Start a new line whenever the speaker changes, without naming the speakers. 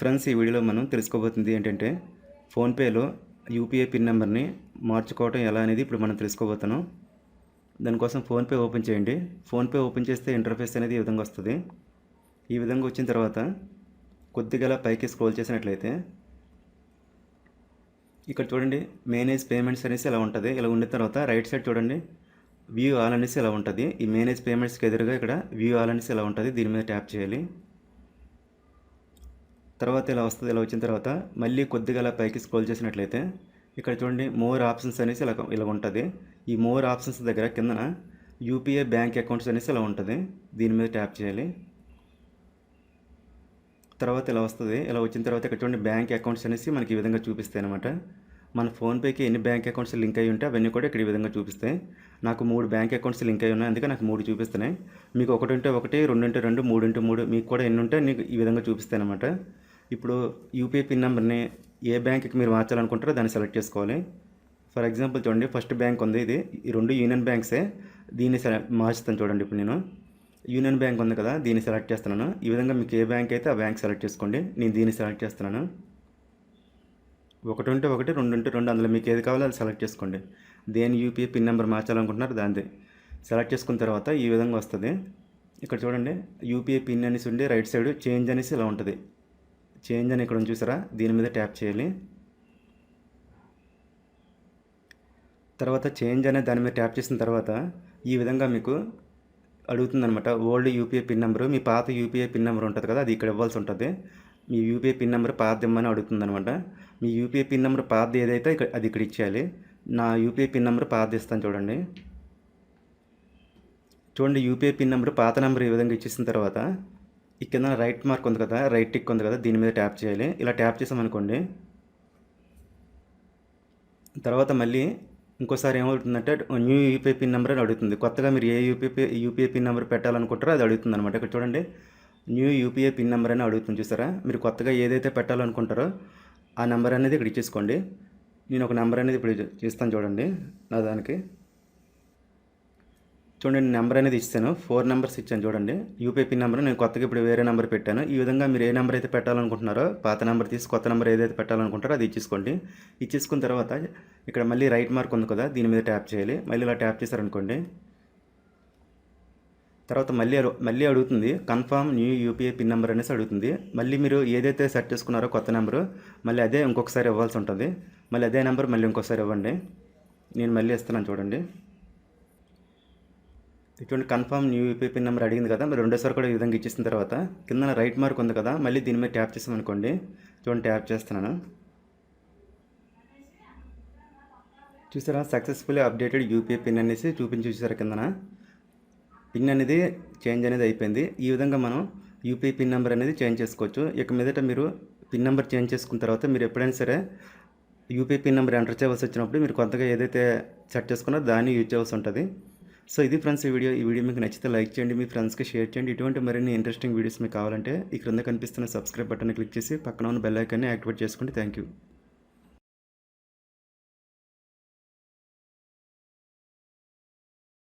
Friends ఈ వీడియోలో మనం తెలుసుకోబోతుంది ఏంటంటే ఫోన్పేలో యూపీఐ పిన్ నెంబర్ని మార్చుకోవటం ఎలా అనేది ఇప్పుడు మనం తెలుసుకోబోతున్నాం. దానికోసం ఫోన్పే ఓపెన్ చేయండి. ఫోన్పే ఓపెన్ చేస్తే ఇంటర్ఫేస్ అనేది ఈ విధంగా వస్తుంది. ఈ విధంగా వచ్చిన తర్వాత కొద్దిగా పైకి స్క్రోల్ చేసినట్లయితే ఇక్కడ చూడండి మేనేజ్ పేమెంట్స్ అనేసి ఇలా ఉంటుంది. ఇలా ఉండిన తర్వాత రైట్ సైడ్ చూడండి వ్యూ ఆల్ అనేసి ఇలా ఉంటుంది. ఈ మేనేజ్ పేమెంట్స్కి ఎదురుగా ఇక్కడ వ్యూ ఆల్ అనేసి ఇలా ఉంటుంది. దీని మీద ట్యాప్ చేయాలి. తర్వాత ఇలా వస్తుంది ఇలా వచ్చిన తర్వాత మళ్ళీ కొద్దిగా ఇలా పైకి స్క్రోల్ చేసినట్లయితే ఇక్కడ చూడండి మోర్ ఆప్షన్స్ అనేసి ఇలా ఇలా ఉంటుంది. ఈ మోర్ ఆప్షన్స్ దగ్గర కిందన యూపీఐ బ్యాంక్ అకౌంట్స్ అనేసి ఇలా ఉంటుంది. దీని మీద ట్యాప్ చేయాలి. తర్వాత ఇలా వస్తుంది ఇలా వచ్చిన తర్వాత ఇక్కడ చూడండి బ్యాంక్ అకౌంట్స్ అనేసి మనకి ఈ విధంగా చూపిస్తాయి అనమాట మన ఫోన్పేకి ఎన్ని బ్యాంక్ అకౌంట్స్ లింక్ అయ్యి ఉంటే అవన్నీ కూడా ఇక్కడ ఈ విధంగా చూపిస్తాయి. నాకు మూడు బ్యాంక్ అకౌంట్స్ లింక్ అయ్యి ఉన్నాయి అందుకే నాకు మూడు చూపిస్తున్నాయి. మీకు ఒకటి ఉంటే ఒకటి రెండు ఉంటే రెండు మూడు ఉంటే మూడు మీకు కూడా ఎన్ని ఉంటే నీకు ఈ విధంగా చూపిస్తాయి అనమాట ఇప్పుడు యూపీఐ పిన్ నెంబర్ని ఏ బ్యాంక్కి మీరు మార్చాలనుకుంటారో దాన్ని సెలెక్ట్ చేసుకోవాలి. ఫర్ ఎగ్జాంపుల్ చూడండి ఫస్ట్ బ్యాంక్ ఉంది ఇది. ఈ రెండు యూనియన్ బ్యాంక్సే. దీన్ని సెలెక్ట్ మార్చుతాను చూడండి ఇప్పుడు నేను. యూనియన్ బ్యాంక్ ఉంది కదా దీన్ని సెలెక్ట్ చేస్తున్నాను. ఈ విధంగా మీకు ఏ బ్యాంక్ అయితే ఆ బ్యాంక్ సెలెక్ట్ చేసుకోండి నేను దీన్ని సెలెక్ట్ చేస్తున్నాను. ఒకటి ఉంటే ఒకటి రెండు ఉంటే రెండు అందులో మీకు ఏది కావాలో అది సెలెక్ట్ చేసుకోండి. దేని యూపీఐ పిన్ నెంబర్ మార్చాలనుకుంటున్నారు దానిది. సెలెక్ట్ చేసుకున్న తర్వాత ఈ విధంగా వస్తుంది. ఇక్కడ చూడండి యూపీఐ పిన్ అనేసి ఉండి రైట్ సైడ్ చేంజ్ అనేసి ఇలా ఉంటుంది. చేంజ్ అని ఇక్కడ చూసారా? దీని మీద ట్యాప్ చేయాలి. తర్వాత చేంజ్ అనే దాని మీద ట్యాప్ చేసిన తర్వాత ఈ విధంగా మీకు అడుగుతుందనమాట ఓల్డ్ యూపీఐ పిన్ నెంబరు మీ పాత యూపీఐ పిన్ నెంబర్ ఉంటుంది కదా అది ఇక్కడ ఇవ్వాల్సి ఉంటుంది. మీ యూపీఐ పిన్ నెంబర్ పాత ఇమ్మని అడుగుతుందనమాట మీ యూపీఐ పిన్ నెంబర్ పాత ఏదైతే ఇక్కడ అది ఇక్కడ ఇచ్చేయాలి. నా యూపీఐ పిన్ నెంబర్ పాత ఇస్తాను చూడండి. చూడండి యూపీఐ పిన్ నెంబర్ పాత నెంబర్ ఈ విధంగా ఇచ్చేసిన తర్వాత ఈ కింద రైట్ మార్క్ ఉంది కదా రైట్ టిక్ ఉంది కదా దీని మీద ట్యాప్ చేయాలి. ఇలా ట్యాప్ చేసామనుకోండి తర్వాత మళ్ళీ ఇంకోసారి ఏమవుతుందంటే న్యూ యూపీఐ పిన్ నెంబర్ అని అడుగుతుంది. కొత్తగా మీరు ఏ యూపీఐ యూపీఐ పిన్ నెంబర్ పెట్టాలనుకుంటారో అది అడుగుతుంది అనమాట ఇక్కడ చూడండి న్యూ యూపీఐ పిన్ నెంబర్ అని అడుగుతుంది చూసారా? మీరు కొత్తగా ఏదైతే పెట్టాలనుకుంటారో ఆ నెంబర్ అనేది ఇక్కడ ఇచ్చేసుకోండి. నేను ఒక నెంబర్ అనేది ఇప్పుడు చేస్తాను చూడండి నా దానికి. చూడండి నెంబర్ అనేది ఇస్తాను ఫోర్ నెంబర్స్ ఇచ్చాను చూడండి. యూపీఐ పిన్ నెంబర్ నేను కొత్తగా ఇప్పుడు వేరే నెంబర్ పెట్టాను. ఈ విధంగా మీరు ఏ నెంబర్ అయితే పెట్టాలనుకుంటున్నారో పాత నెంబర్ తీసి కొత్త నెంబర్ ఏదైతే పెట్టాలనుకుంటారో అది ఇచ్చేసుకోండి. ఇచ్చేసుకున్న తర్వాత ఇక్కడ మళ్ళీ రైట్ మార్క్ ఉంది కదా దీని మీద ట్యాప్ చేయాలి. మళ్ళీ ఇలా ట్యాప్ చేశారనుకోండి. తర్వాత మళ్ళీ మళ్ళీ అడుగుతుంది confirm new UPI PIN number అనేసి అడుగుతుంది. మళ్ళీ మీరు ఏదైతే సెట్ చేసుకున్నారో కొత్త నెంబరు మళ్ళీ అదే ఇంకొకసారి ఇవ్వాల్సి ఉంటుంది. మళ్ళీ అదే నెంబర్ మళ్ళీ ఇంకొకసారి ఇవ్వండి. నేను మళ్ళీ ఇస్తున్నాను చూడండి. ఇటువంటి confirm new UPI PIN number అడిగింది కదా మరి రెండోసారి కూడా ఈ విధంగా ఇచ్చేసిన తర్వాత కింద రైట్ మార్క్ ఉంది కదా మళ్ళీ దీని మీద ట్యాప్ చేసామనుకోండి చూడండి ట్యాప్ చేస్తున్నాను. చూసారా సక్సెస్ఫుల్లీ అప్డేటెడ్ యూపీఐ పిన్ అనేసి చూపించి చూసారా కిందన? పిన్ అనేది చేంజ్ అనేది అయిపోయింది. ఈ విధంగా మనం యూపీఐ పిన్ నెంబర్ అనేది చేంజ్ చేసుకోవచ్చు. ఇక మీదట మీరు పిన్ నెంబర్ చేంజ్ చేసుకున్న తర్వాత మీరు ఎప్పుడైనా సరే యూపీఐ పిన్ నెంబర్ ఎంటర్ చేయవలసి వచ్చినప్పుడు మీరు కొత్తగా ఏదైతే సెట్ చేసుకున్నారో దాన్ని యూజ్ చేయవలసి ఉంటుంది. సో ఇది ఫ్రెండ్స్ ఈ వీడియో. ఈ వీడియో మీకు నచ్చితే లైక్ చేయండి మీ ఫ్రెండ్స్కి షేర్ చేయండి. ఇటువంటి మరిన్ని ఇంట్రెస్టింగ్ వీడియోస్ మీకు కావాలంటే ఈ క్రింద కనిపిస్తున్న సబ్స్క్రైబ్ బటన్ క్లిక్ చేసి పక్కన ఉన్న బెల్ ఐకాన్ని యాక్టివేట్ చేసుకోండి థ్యాంక్ యూ